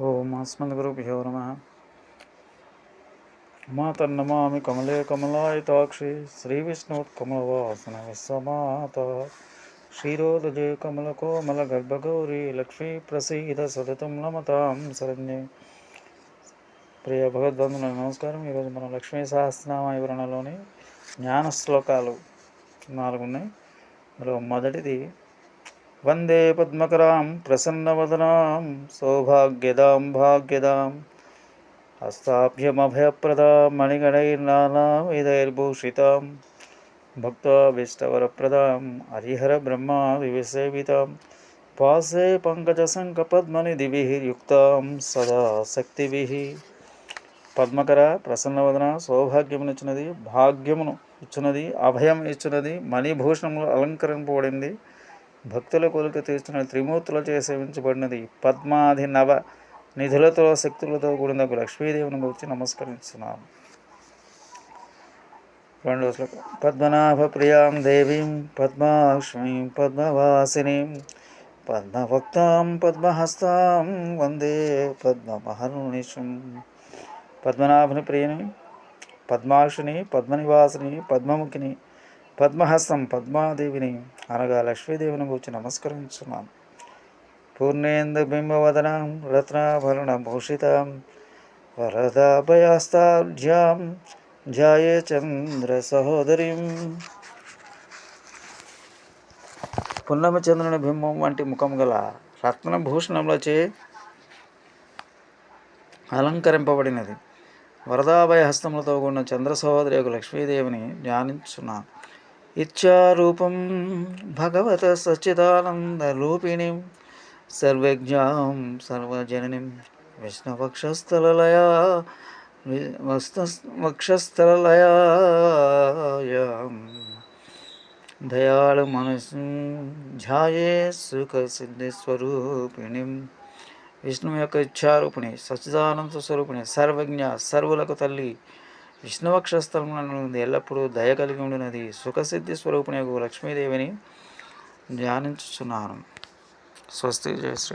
ఓం అస్మద్గురుభ్యో నమ. మాతన్నమామి కమలే కమలాయతాక్షి శ్రీవిష్ణుత్కమలవాసన విశ్వమాత. క్షీరోదజే కమలకోమల గర్భగౌరీ లక్ష్మీ ప్రసీద సతతం నమతాం శరణ్యే. ప్రియ భగవద్బంధువులకు నమస్కారం. ఈరోజు మనం లక్ష్మీ సహస్రనామ వివరణలోని జ్ఞాన శ్లోకాలు నాలుగు ఉన్నాయి అందులో మొదటిది వందే పద్మకరాం ప్రసన్నవదనాం సౌభాగ్యదాం భాగ్యదాం. హస్తాభ్యమభయప్రదాం మణిగణైర్నానావిధైర్భూషితాం భక్తాభీష్టవరప్రదాం హరిహర బ్రహ్మాదివిసేవితాం పాసే పంకజశంఖపద్మనిధిభిः యుక్తాం సదా శక్తిభిः పద్మకర ప్రసన్నవదన సౌభాగ్యమునిచ్చినది భాగ్యమును ఇచ్చినది అభయం ఇచ్చినది మణిభూషణములు అలంకరింపబడింది. భక్తుల కోరిక తీర్చిన త్రిమూర్తులచే సేవించబడినది పద్మాది నవ నిధులతో శక్తులతో కూడిన లక్ష్మీదేవిని గురించి నమస్కరిస్తున్నాను రెండో శ్లోకం. పద్మనాభ ప్రియాం దేవీం పద్మాక్ష్మీం పద్మవాసినీం పద్మభక్తాం పద్మహస్తాం వందే పద్మమహర్నిషం పద్మనాభని ప్రియని పద్మాక్షిని పద్మనివాసిని పద్మముఖిని పద్మహస్తం పద్మాదేవిని అనగా లక్ష్మీదేవిని గురించి నమస్కరించున్నాను పూర్ణేందు బింబవదనం రత్నాభరణ భూషితాం వరదాభయాస్తాభ్యాం ధ్యాయే చంద్ర సహోదరిం. పున్నమచంద్రుని బింబం వంటి ముఖం గల రత్నభూషణములచే అలంకరింపబడినది. వరదాభయ హస్తములతో కూడిన చంద్ర సహోదరి యొక్క లక్ష్మీదేవిని ధ్యానించున్నాను ఇచ్చారూపం భగవత సచ్చిదానందరూపిణిం సర్వజ్ఞాం సర్వజననిం విష్ణువక్షస్థలలయా వక్షస్థలలయాయాం దయాళు మనసు ధ్యాయే సుఖ సిద్ధి సిద్ధిస్వరూపిణిం విష్ణువు యొక్క ఇచ్చారూపిణి సచ్చిదానంద స్వరూపిణి సర్వజ్ఞ సర్వులకు తల్లి విష్ణువక్షస్థలములను ఎల్లప్పుడూ దయ కలిగి ఉండినది సుఖసిద్ధి స్వరూపిణి లక్ష్మీదేవిని ధ్యానించుచున్నాను. స్వస్తి జయ శ్రీ